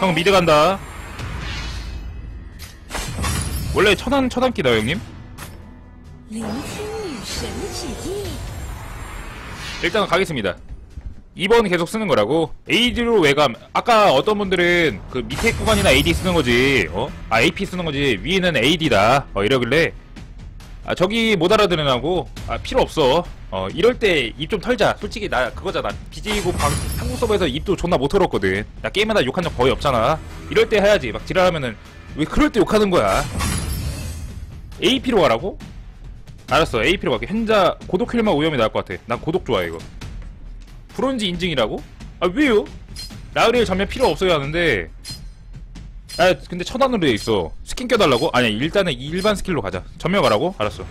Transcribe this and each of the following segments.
형 미드 간다. 원래 천안 천안 끼다 형님? 일단 가겠습니다. 2번 계속 쓰는 거라고? AD로 외감 아까 어떤 분들은 그 밑에 구간이나 AD 쓰는 거지 어? 아 AP 쓰는 거지 위에는 AD다 어 이러길래 아 저기 못 알아들으라고 아 필요 없어 어 이럴 때 입 좀 털자. 솔직히 나 그거잖아. BJ고 방, 한국 서버에서 입도 존나 못 털었거든. 나 게임하다 욕한 적 거의 없잖아. 이럴 때 해야지. 막 지랄하면은 왜 그럴 때 욕하는 거야. AP로 가라고? 알았어 AP로 갈게 현자 고독 킬만 오염이 나을 것 같아 난 고독 좋아해 이거 브론즈 인증이라고? 아 왜요? 라우리엘 전면 필요 없어야 하는데 아 근데 천안으로 돼 있어 스킨 껴달라고? 아니 일단은 일반 스킬로 가자 전면 가라고? 알았어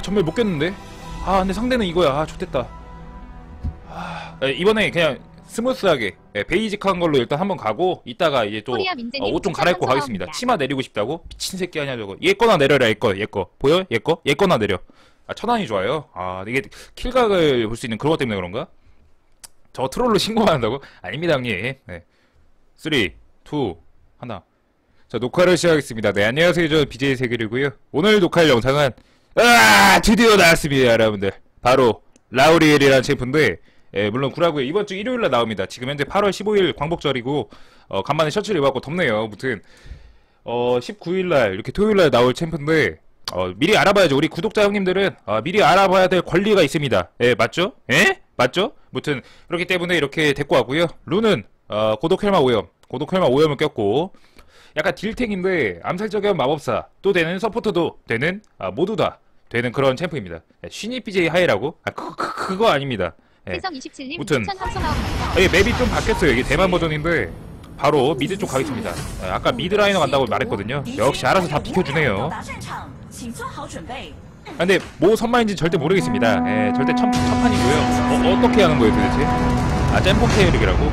아 전면 못 꼈는데 아 근데 상대는 이거야 아 좋됐다 아 에, 이번에 그냥 스무스하게 예, 베이직한 걸로 일단 한번 가고 이따가 이제 또 코리아 민재님 옷좀 추천 갈아입고. 가겠습니다. 치마 내리고 싶다고? 미친 새끼 아니야 저거. 얘 거나 내려라 얘 거, 얘 거. 보여? 얘 거? 얘 거나 내려. 아 천안이 좋아요. 아 이게 킬각을 볼 수 있는 그런 것 때문에 그런가? 저 트롤로 신고만 한다고? 아닙니다 형님. 네. 3, 2, 1. 자 녹화를 시작하겠습니다. 네 안녕하세요 저 BJ 세계이고요 오늘 녹화할 영상은 아 드디어 나왔습니다 여러분들. 바로 라우리엘이라는 챔프인데 예, 물론 구라고요. 이번 주 일요일날 나옵니다. 지금 현재 8월 15일 광복절이고 어, 간만에 셔츠를 입었고 덥네요. 무튼 어, 19일날 이렇게 토요일날 나올 챔프인데 어, 미리 알아봐야죠. 우리 구독자 형님들은 어, 미리 알아봐야 될 권리가 있습니다. 예, 맞죠? 예? 맞죠? 무튼 그렇기 때문에 이렇게 데리고 왔고요. 룬은 어, 고독 혈마 오염, 고독 혈마 오염을 꼈고 약간 딜탱인데 암살적인 마법사 또 되는 서포터도 되는 아, 모두 다 되는 그런 챔프입니다. 예, 신이 BJ 하이라고? 아, 그, 그, 그, 그거 아닙니다. 예. 무튼. 예, 맵이 좀 바뀌었어요. 이게 대만 버전인데 바로 미드 쪽 가겠습니다. 아, 아까 미드 라이너 간다고 말했거든요. 역시 알아서 다 비켜주네요. 아, 근데 뭐 선마인지 절대 모르겠습니다. 예, 절대 첫, 첫판이고요. 어, 떻게 하는 거예요 도대체? 아, 잼뽕 테일릭이라고?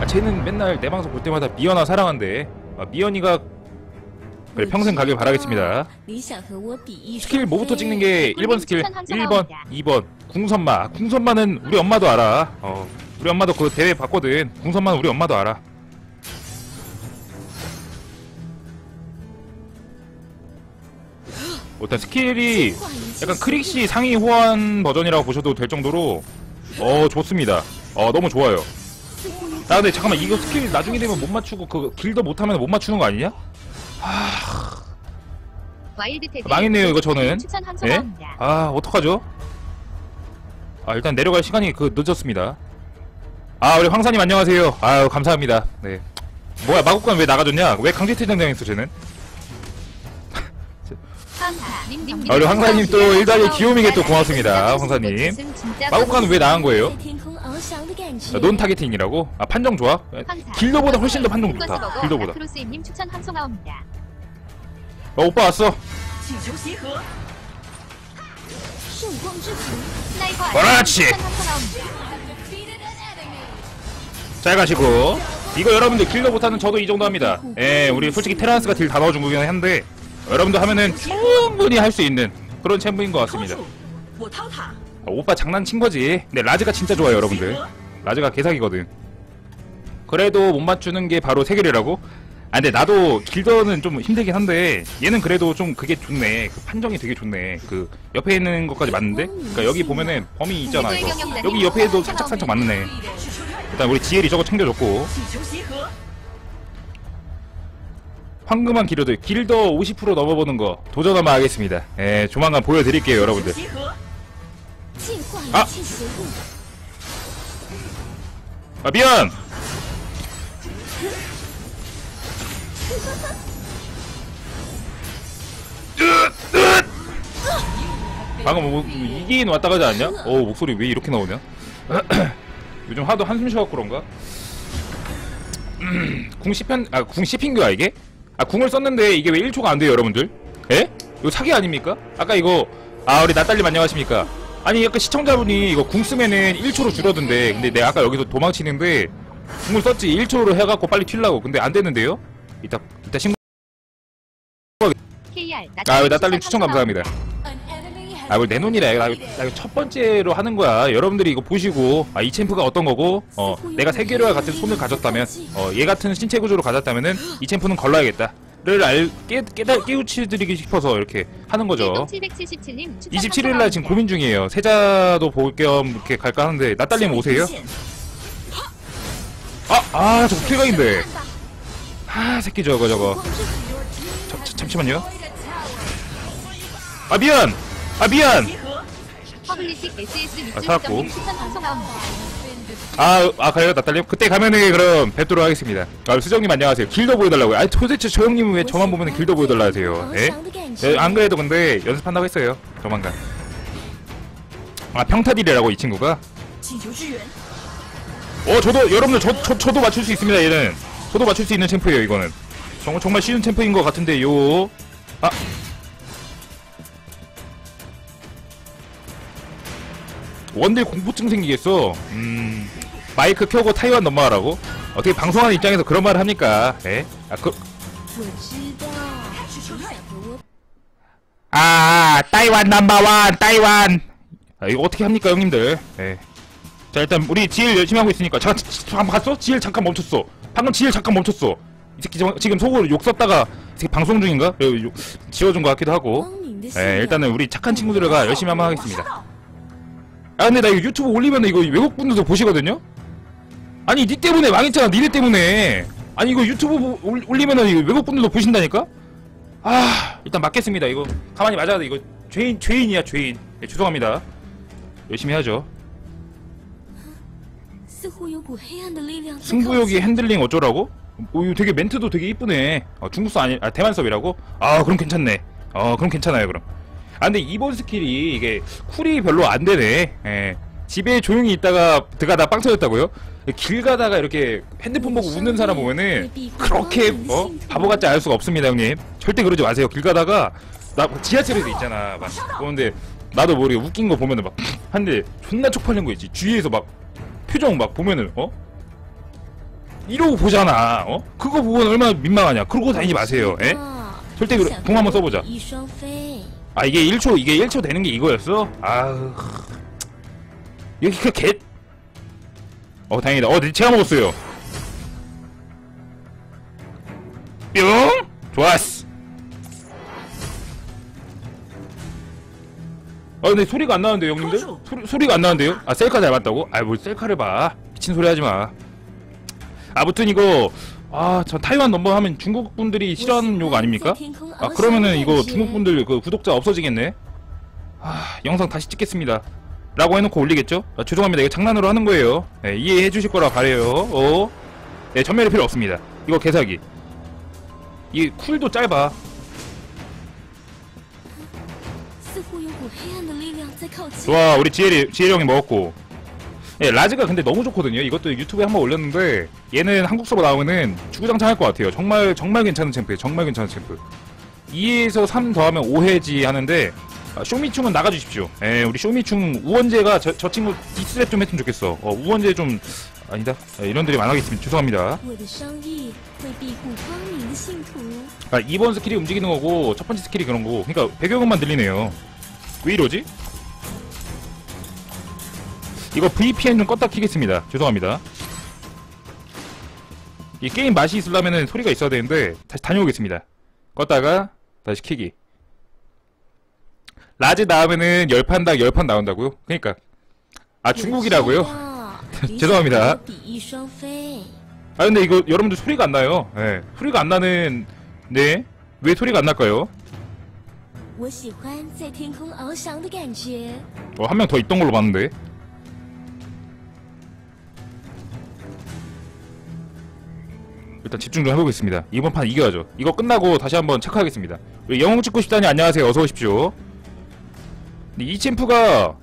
아, 쟤는 맨날 내 방송 볼 때마다 미연아 사랑한대. 아, 미연이가 그래 평생 가길 바라겠습니다. 네, 스킬 뭐부터 찍는 게 1번 스킬, 1번, 2번 궁선마. 궁선마는 우리 엄마도 알아. 어, 우리 엄마도 그 대회 봤거든. 궁선마는 우리 엄마도 알아. 일단 스킬이 약간 크릭시 상위 호환 버전이라고 보셔도 될 정도로 어 좋습니다. 어 너무 좋아요. 아 근데 잠깐만 이거 스킬 나중에 되면 못 맞추고 그 길더 못하면 못 맞추는 거 아니냐? 테드 망했네요, 이거 저는. 예? 아 어떡하죠? 아 일단 내려갈 시간이 그 늦었습니다. 아 우리 황사님 안녕하세요. 아유 감사합니다. 네. 뭐야 마국관 왜 나가줬냐? 왜 강제 퇴장당했어 쟤는? 님님 아, 우리 황사님 또 일다리 귀요미게 또 고맙습니다, 황사님. 마국관 왜 나간 거예요? 아, 논 타겟팅이라고? 아 판정 좋아? 길도보다 훨씬 더 판정 좋다. 길도보다. 어 오빠 왔어. 그렇지. 잘 가시고 이거 여러분들 길러 못하는 저도 이 정도 합니다. 예, 우리 솔직히 테라스가 딜 다 넣어준 거긴 한데 여러분들 하면은 충분히 할 수 있는 그런 챔프인 것 같습니다. 아, 오빠 장난친 거지. 근데 라즈가 진짜 좋아요 여러분들. 라즈가 개사기거든. 그래도 못 맞추는 게 바로 세계이라고? 아 근데 나도 길더는 좀 힘들긴 한데 얘는 그래도 좀 그게 좋네. 그 판정이 되게 좋네. 그 옆에 있는 것까지 맞는데? 그니까 여기 보면은 범위 있잖아 이거. 여기 옆에도 살짝 살짝 맞네. 일단 우리 지엘이 저거 챙겨줬고. 황금한 길어들 길더 50% 넘어보는 거 도전 한번 하겠습니다. 예 조만간 보여드릴게요 여러분들. 아! 아 미안! 방금 뭐, 뭐 이기인 왔다 가지 않냐? 어 목소리 왜 이렇게 나오냐? 요즘 하도 한숨 쉬어갖고 그런가? 궁 씹힌, 아, 궁 씹힌 거야, 이게? 아, 궁을 썼는데 이게 왜 1초가 안 돼요, 여러분들? 에? 이거 사기 아닙니까? 아까 이거, 아, 우리 나딸님 안녕하십니까? 아니 약간 시청자분이 이거 궁 쓰면은 1초로 줄어든대 근데 내가 아까 여기서 도망치는데 궁을 썼지 1초로 해갖고 빨리 튀려고 근데 안 되는데요? 이따 이따 신고 아, 왜 나딸님 추천 감사합니다. An enemy 아, 뭘 내놓으니라. 나, 나 이거 첫 번째로 하는 거야. 여러분들이 이거 보시고, 아, 이 챔프가 어떤 거고, 어, 내가 세계로와 같은 손을 가졌다면, 어, 얘 같은 신체 구조로 가졌다면은, 이 챔프는 걸러야겠다. 를 알, 깨, 깨달, 깨우치드리기 싶어서 이렇게 하는 거죠. 777님, 27일날 지금 고민 중이에요. 세자도 볼 겸 이렇게 갈까 하는데, 나 딸리면 오세요? 아, 아, 저거 킬각인데. 아, 새끼 저거, 저거. 저, 저, 잠시만요. 아, 미안! 아, 미안! 아, 살았고. 아, 아, 가요, 나달님? 그때 가면은 그럼 뵙도록 하겠습니다. 아, 수정님 안녕하세요. 길더 보여달라고요. 아, 도대체 저 형님은 왜 저만 보면 길더 보여달라 하세요? 예? 예, 안 그래도 근데 연습한다고 했어요. 조만간. 아, 평타딜이라고 이 친구가? 어, 저도, 여러분들, 저, 저, 저도 맞출 수 있습니다, 얘는. 저도 맞출 수 있는 챔프예요, 이거는. 정말, 정말 쉬운 챔프인 것 같은데요. 아, 원딜 공포증 생기겠어. 음, 마이크 켜고 타이완 넘어가라고? 어떻게 방송하는 입장에서 그런 말을 합니까? 예? 아, 그, 아, 아 타이완 넘버원, 타이완! 아, 이거 어떻게 합니까, 형님들? 예. 자, 일단 우리 지엘 열심히 하고 있으니까. 잠깐, 지- 지- 봤어? 지엘 잠깐 멈췄어. 방금 지엘 잠깐 멈췄어. 이 새끼 지금 속으로 욕 썼다가 이새 방송 중인가? 그 지워준 것 같기도 하고. 어, 예, 일단은 우리 착한 친구들과 열심히 한번 하겠습니다. 아 근데 나 이거 유튜브 올리면 이거 외국분들도 보시거든요? 아니 니 때문에 망했잖아 니네 때문에. 아니 이거 유튜브 올리면은 이거 외국분들도 보신다니까? 아 일단 맞겠습니다 이거. 가만히 맞아야 돼 이거. 죄인 죄인이야 죄인. 네, 죄송합니다. 열심히 하죠. 승부욕이 핸들링 어쩌라고? 오, 이거 되게 멘트도 되게 이쁘네. 어, 중국서 아니.. 아 대만섭이라고? 아 그럼 괜찮네. 아 그럼 괜찮아요 그럼. 아, 근데 이번 스킬이 이게 쿨이 별로 안 되네. 예. 집에 조용히 있다가 들어가다 빵 터졌다고요? 길 가다가 이렇게 핸드폰 보고 웃는 사람 보면은 그렇게 어? 바보 같지 않을 수가 없습니다, 형님. 절대 그러지 마세요. 길 가다가 나 지하철에도 있잖아. 막 그런데 나도 모르게 웃긴 거 보면은 막 한데 존나 쪽팔린 거 있지. 주위에서 막 표정 막 보면은 어? 이러고 보잖아. 어? 그거 보면 얼마나 민망하냐. 그러고 다니지 마세요. 예? 啊 절대 그래. 想공 한번 써보자. 아 이게 1초 이게 1초 되는 게 이거였어? 아우 여기 그 개. 어 다행이다. 어 제가 먹었어요. 뿅 좋았어. 아 근데 소리가 안 나는데 형님들? 소리, 소리가 안 나는데요? 아 셀카 잘 봤다고? 아뭘 뭐, 셀카를 봐 미친 소리 하지마 아무튼 이거 아, 저 타이완 넘버 하면 중국 분들이 싫어하는 욕 아닙니까? 아, 그러면은 이거 중국 분들 그 구독자 없어지겠네? 아, 영상 다시 찍겠습니다. 라고 해놓고 올리겠죠? 아, 죄송합니다. 이거 장난으로 하는 거예요. 네, 이해해 주실 거라 바래요. 어? 네, 전멸의 필요 없습니다. 이거 개사기. 이 쿨도 짧아. 와, 우리 지혜리, 지혜리 형이 먹었고. 예, 라즈가 근데 너무 좋거든요. 이것도 유튜브에 한번 올렸는데 얘는 한국 서버 나오면은 주구장창할 것 같아요. 정말 정말 괜찮은 챔프예요. 정말 괜찮은 챔프. 2에서 3 더하면 5회지 하는데 아, 쇼미충은 나가주십시오. 예, 우리 쇼미충 우원재가 저, 저 친구 디스랩 좀 했으면 좋겠어. 어, 우원재 좀 아니다. 예, 이런 들이 많아겠습니다. 죄송합니다. 아, 2번 스킬이 움직이는 거고 첫 번째 스킬이 그런 거고 그러니까 배경음만 들리네요. 왜 이러지? 이거 VPN 좀 껐다 키겠습니다. 죄송합니다. 이 게임 맛이 있으려면 소리가 있어야 되는데 다시 다녀오겠습니다. 껐다가 다시 키기. 라지 다음에는 열판당 열판 나온다고요? 그니까 아 중국이라고요? 죄송합니다. 아 근데 이거 여러분들 소리가 안 나요. 네. 소리가 안 나는 네. 왜 소리가 안 날까요? 뭐, 어, 한 명 더 있던 걸로 봤는데. 일단 집중 좀 해보겠습니다. 이번 판 이겨야죠. 이거 끝나고 다시 한번 체크하겠습니다. 영웅 찍고 싶다니? 안녕하세요. 어서오십시오. 이 챔프가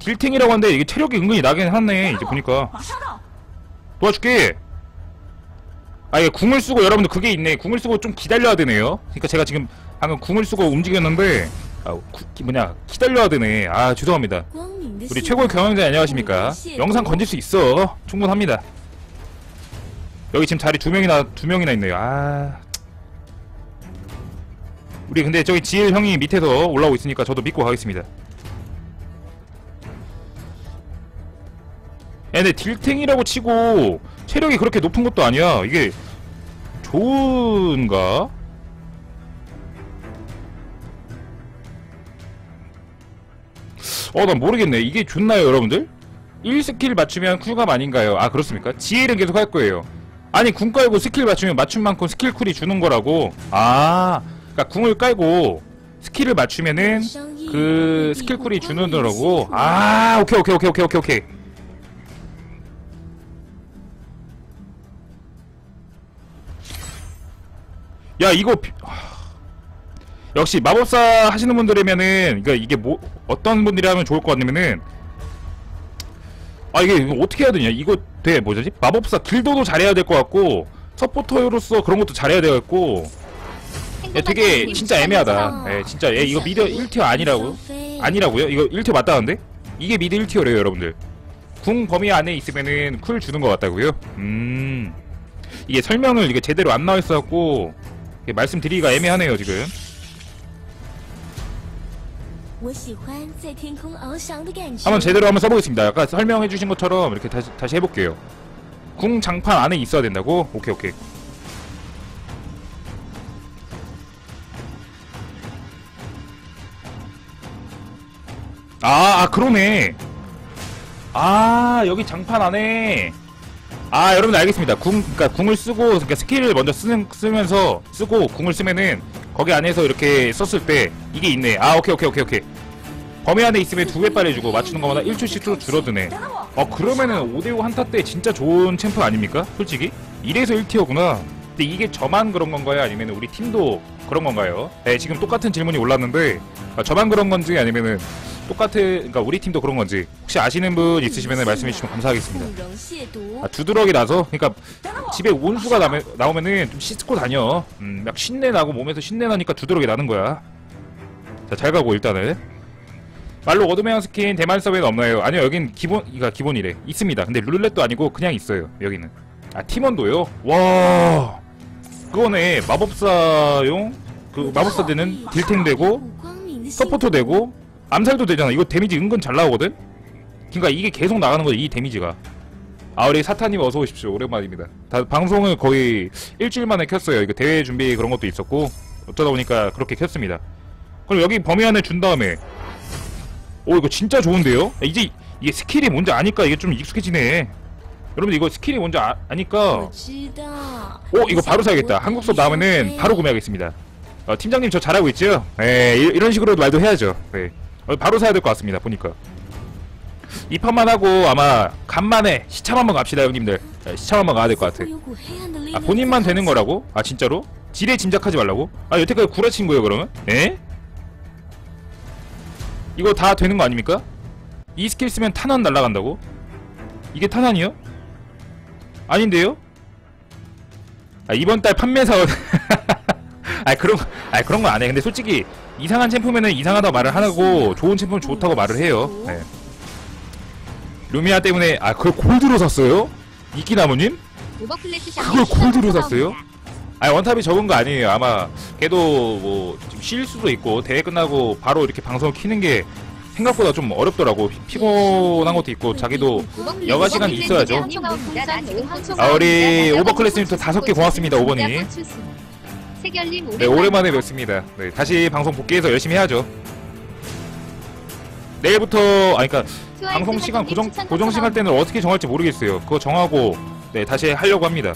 딜탱이라고 하는데 이게 체력이 은근히 나긴 하네 이제 보니까. 도와줄게. 아 이게 궁을 쓰고 여러분들 그게 있네. 궁을 쓰고 좀 기다려야 되네요. 그러니까 제가 지금 방금 궁을 쓰고 움직였는데 아 구, 기, 뭐냐 기다려야 되네. 아 죄송합니다. 우리 최고의 경영자 안녕하십니까? 영상 건질 수 있어. 충분합니다. 여기 지금 자리 두 명이나 두 명이나 있네요. 아. 우리 근데 저기 지일 형이 밑에서 올라오고 있으니까 저도 믿고 가겠습니다. 얘네 딜탱이라고 치고 체력이 그렇게 높은 것도 아니야. 이게 좋은가? 어, 난 모르겠네. 이게 좋나요, 여러분들? 1스킬 맞추면 쿨감 아닌가요? 아, 그렇습니까? 지혜는 계속 할 거예요. 아니, 궁 깔고 스킬 맞추면 맞춘 만큼 스킬 쿨이 주는 거라고. 아, 그니까 궁을 깔고 스킬을 맞추면은 그 스킬 쿨이 주는 거라고. 아, 오케이, 오케이, 오케이, 오케이, 오케이, 오케이. 야, 이거 역시 마법사 하시는 분들이면은 그러니까 이게 뭐 어떤 분들이 하면 좋을 것 같냐면은 아 이게 어떻게 해야 되냐? 이거 돼 뭐지? 마법사 길도도 잘해야 될 것 같고 서포터로서 그런 것도 잘해야 되겠고. 야, 되게 진짜 애매하다. 예, 진짜. 얘 이거 미드 1티어 아니라고? 아니라고요? 이거 1티어 맞다는데? 이게 미드 1티어래요 여러분들. 궁 범위 안에 있으면은 쿨 주는 것 같다고요? 음. 이게 설명을 이게 제대로 안 나와 있어갖고 이게 말씀드리기가 애매하네요 지금 한번 제대로 한번 써보겠습니다. 아까 설명해 주신 것처럼 이렇게 다시, 다시 해볼게요. 궁 장판 안에 있어야 된다고? 오케이, 오케이. 아, 아, 그러네. 아, 여기 장판 안에. 아, 여러분들 알겠습니다. 궁, 그니까 궁을 쓰고, 그니까 스킬을 먼저 쓰는, 쓰면서, 쓰고, 궁을 쓰면은, 거기 안에서 이렇게 썼을 때, 이게 있네. 아, 오케이, 오케이, 오케이, 오케이. 범위 안에 있으면 두 배 빨리 주고 맞추는 것마다 1초씩 쭉 줄어드네. 어 그러면은 5대5 한타 때 진짜 좋은 챔프 아닙니까? 솔직히? 이래서 1티어구나. 근데 이게 저만 그런 건가요? 아니면 우리 팀도 그런 건가요? 네, 지금 똑같은 질문이 올랐는데 아, 저만 그런 건지 아니면은 똑같은 그러니까 우리 팀도 그런 건지 혹시 아시는 분 있으시면 말씀해 주시면 감사하겠습니다. 아, 두드러기 나서 그러니까 집에 온수가 나면, 나오면은 좀 씻고 다녀. 음, 막 신내 나고 몸에서 신내 나니까 두드러기 나는 거야. 자, 잘 가고 일단은. 말로 어드메어 스킨 대만 서버에 없나요? 아니요, 여긴 기본, 이가 기본이래. 있습니다. 근데 룰렛도 아니고 그냥 있어요, 여기는. 아, 팀원도요? 와. 그거네, 마법사용, 그, 마법사 되는 딜탱 되고, 서포터 되고, 암살도 되잖아. 이거 데미지 은근 잘 나오거든? 그니까 이게 계속 나가는 거지 이 데미지가. 아 우리 사탄님 어서 오십시오. 오랜만입니다. 다 방송을 거의 일주일 만에 켰어요. 이거 대회 준비 그런 것도 있었고 어쩌다 보니까 그렇게 켰습니다. 그럼 여기 범위 안에 준 다음에. 오 이거 진짜 좋은데요? 이제 이게 스킬이 뭔지 아니까 이게 좀 익숙해지네. 여러분 이거 스킬이 뭔지 아, 니까오 이거 바로 사야겠다. 한국 수업 나오면은 바로 구매하겠습니다. 어, 팀장님 저 잘하고 있죠? 예 이런 식으로 말도 해야죠. 네. 어, 바로 사야 될 것 같습니다. 보니까. 이 판만 하고 아마 간만에 시참 한번 갑시다 형님들 네, 시참 한번 가야 될 것 같아 아 본인만 되는 거라고? 아 진짜로? 지레 짐작하지 말라고? 아 여태까지 구라친 거예요 그러면? 에? 이거 다 되는 거 아닙니까? 이 스킬 쓰면 탄환 날라간다고? 이게 탄환이요? 아닌데요? 아 이번 달 판매 사원 아 그런 아 그런 건 안 해 근데 솔직히 이상한 챔프면은 이상하다고 말을 하고 좋은 챔프는 좋다고 말을 해요. 네. 루미아 때문에 아 그걸 골드로 샀어요? 이끼나무님? 그걸 골드로 샀어요? 아니 원탑이 적은 거 아니에요. 아마 걔도 뭐 지금 쉴 수도 있고 대회 끝나고 바로 이렇게 방송을 키는 게 생각보다 좀 어렵더라고. 피- 피곤한 것도 있고 자기도 여가 시간 있어야죠. 아, 우리 오버클래스님도 다섯 개 고맙습니다, 오버님. 세결님 네 오랜만에 뵙습니다. 네 다시 방송 복귀해서 열심히 해야죠. 내일부터 아 그러니까 방송 시간 고정 고정 시간 때는 어떻게 정할지 모르겠어요. 그거 정하고 네 다시 하려고 합니다.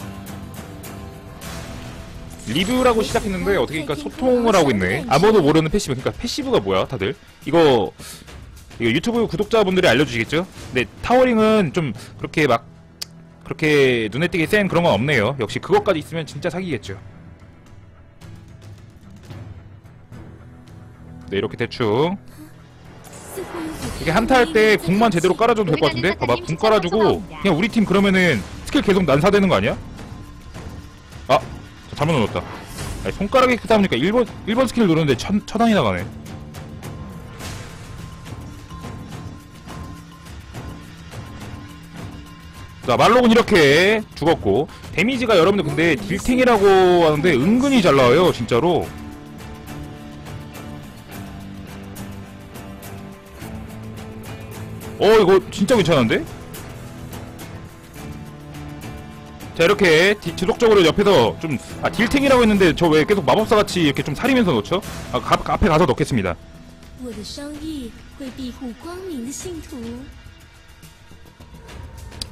리뷰라고 시작했는데 어떻게 그러니까 소통을 하고 있네. 아무도 모르는 패시브. 그러니까 패시브가 뭐야, 다들? 이거 이거 유튜브 구독자분들이 알려주시겠죠? 근데 타워링은 좀 그렇게 막 그렇게 눈에 띄게 센 그런 건 없네요. 역시 그것까지 있으면 진짜 사기겠죠. 네 이렇게 대충 이게 한타 할 때 궁만 제대로 깔아줘도 될 것 같은데? 봐봐 궁 깔아주고 그냥 우리 팀 그러면은 스킬 계속 난사되는 거 아니야? 아 잘못 눌렀다 아니, 손가락이 크다 보니까 1번, 1번 스킬 누르는데 천, 처단이 나가네 자 말록은 이렇게 죽었고 데미지가 여러분들 근데 딜탱이라고 하는데 은근히 잘 나와요 진짜로 어 이거 진짜 괜찮은데? 자 이렇게 디, 지속적으로 옆에서 좀 아 딜탱이라고 했는데 저 왜 계속 마법사같이 이렇게 좀 사리면서 넣죠? 아 가, 앞에 가서 넣겠습니다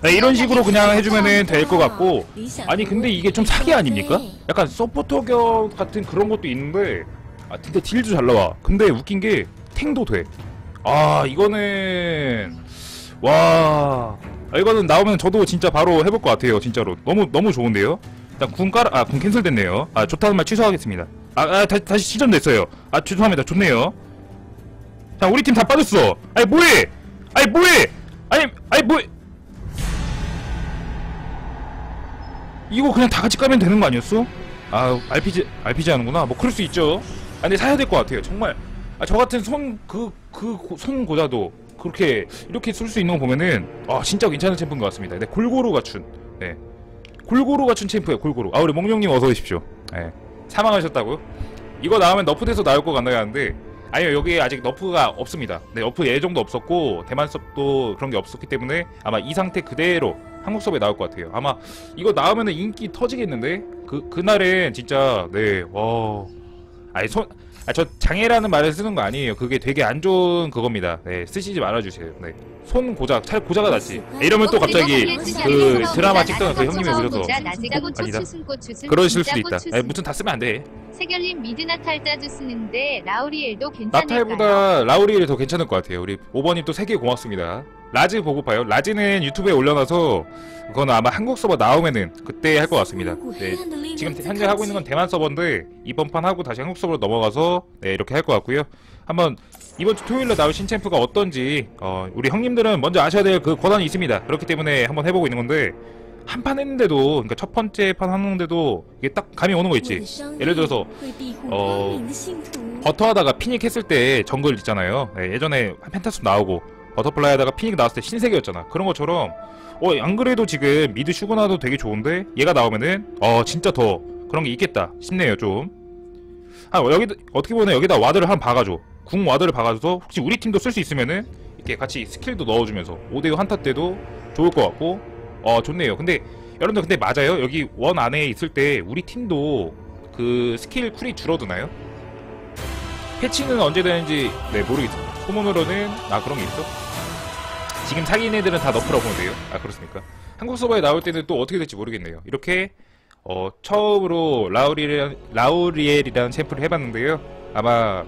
네, 이런 식으로 그냥 해주면은 될 것 같고 아니 근데 이게 좀 사기 아닙니까? 약간 서포터 격 같은 그런 것도 있는데 아 근데 딜도 잘 나와 근데 웃긴 게 탱도 돼 아 이거는 와. 아, 이거는 나오면 저도 진짜 바로 해볼 것 같아요 진짜로. 너무 너무 좋은데요? 일단 궁 깔아 아궁 캔슬됐네요. 아 좋다는 말 취소하겠습니다. 아, 아 다시 다시 시전됐어요. 아 죄송합니다. 좋네요. 자 우리 팀 다 빠졌어. 아니 뭐해? 아니 뭐해? 아니 아니 뭐해? 이거 그냥 다 같이 까면 되는 거 아니었어? 아 RPG RPG 하는구나. 뭐 그럴 수 있죠. 아 근데 사야 될 것 같아요. 정말 아, 저 같은 손 그 그손 고자도 그렇게 이렇게 쓸 수 있는 거 보면은 아 진짜 괜찮은 챔프인 것 같습니다. 네 골고루 갖춘. 네. 골고루 갖춘 챔프예요 골고루. 아 우리 몽룡님 어서 오십시오. 네. 사망하셨다고요? 이거 나오면 너프돼서 나올 것 같나요? 하는데 아니요 여기에 아직 너프가 없습니다. 네 너프 예정도 없었고 대만 섭도 그런 게 없었기 때문에 아마 이 상태 그대로 한국 수업에 나올 것 같아요. 아마 이거 나오면은 인기 터지겠는데? 그 그날엔 진짜 네 와. 아니 손 아, 저 장애라는 말을 쓰는 거 아니에요. 그게 되게 안 좋은 그겁니다. 네, 쓰시지 말아주세요. 네. 손 고작, 차라리 고자가 낫지. 이러면 또 갑자기 그 드라마 찍던 그 형님이 오셔서 아니다. 그러실 수도 있다. 아니, 무튼 다 쓰면 안 돼. 세결님 미드나탈 자주 쓰는데 라우리엘도 괜찮을까요? 나탈보다 라우리엘이 더 괜찮을 것 같아요. 우리 5번님 또 3개 고맙습니다. 라즈 보고 봐요. 라즈는 유튜브에 올려놔서 그거는 아마 한국 서버 나오면은 그때 할 것 같습니다. 네, 지금 현재 하고 있는 건 대만 서버인데 이번 판 하고 다시 한국 서버로 넘어가서 네, 이렇게 할 것 같고요. 한번 이번 주 토요일에 나올 신챔프가 어떤지 어, 우리 형님들은 먼저 아셔야 될 그 권한이 있습니다. 그렇기 때문에 한번 해보고 있는 건데 한 판 했는데도 그러니까 첫 번째 판 하는데도 이게 딱 감이 오는 거 있지. 예를 들어서 어, 버터 하다가 피닉 했을 때 정글 있잖아요. 네, 예전에 펜타스 나오고 버터플라이 하다가 피닉 나왔을 때 신세계였잖아. 그런 것처럼 어, 안 그래도 지금 미드 슈그나도 되게 좋은데 얘가 나오면은 어, 진짜 더 그런 게 있겠다 싶네요, 좀. 아, 여기 어떻게 보면 여기다 와드를 한 박아줘. 궁 와드를 박아줘서 혹시 우리 팀도 쓸 수 있으면은 이렇게 같이 스킬도 넣어주면서 5대5 한타 때도 좋을 것 같고 어, 좋네요. 근데 여러분들 근데 맞아요. 여기 원 안에 있을 때 우리 팀도 그 스킬 쿨이 줄어드나요? 패치는 언제 되는지 네 모르겠습니다. 소문으로는 아 그런 게 있어? 지금 사귄 애들은 다 너프라고 보면 돼요. 아 그렇습니까? 한국 서버에 나올 때는 또 어떻게 될지 모르겠네요. 이렇게 어 처음으로 라우리엘 라우리엘이라는 챔프를 해봤는데요. 아마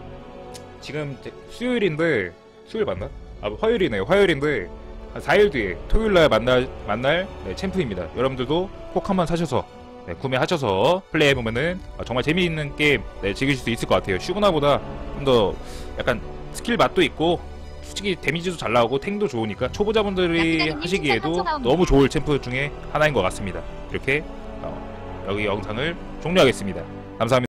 지금 제- 수요일인데 수요일 맞나? 아 화요일이네요. 화요일인데 한 4일 뒤에 토요일날 만날 만날 네, 챔프입니다. 여러분들도 꼭 한번 사셔서 네, 구매하셔서 플레이해보면은 아, 정말 재미있는 게임 네, 즐기실 수 있을 것 같아요. 슈구나보다 좀 더 약간 스킬 맛도 있고 솔직히 데미지도 잘 나오고 탱도 좋으니까 초보자분들이 하시기에도. 너무 좋을 챔프 중에 하나인 것 같습니다. 이렇게 어, 여기 영상을 종료하겠습니다. 감사합니다.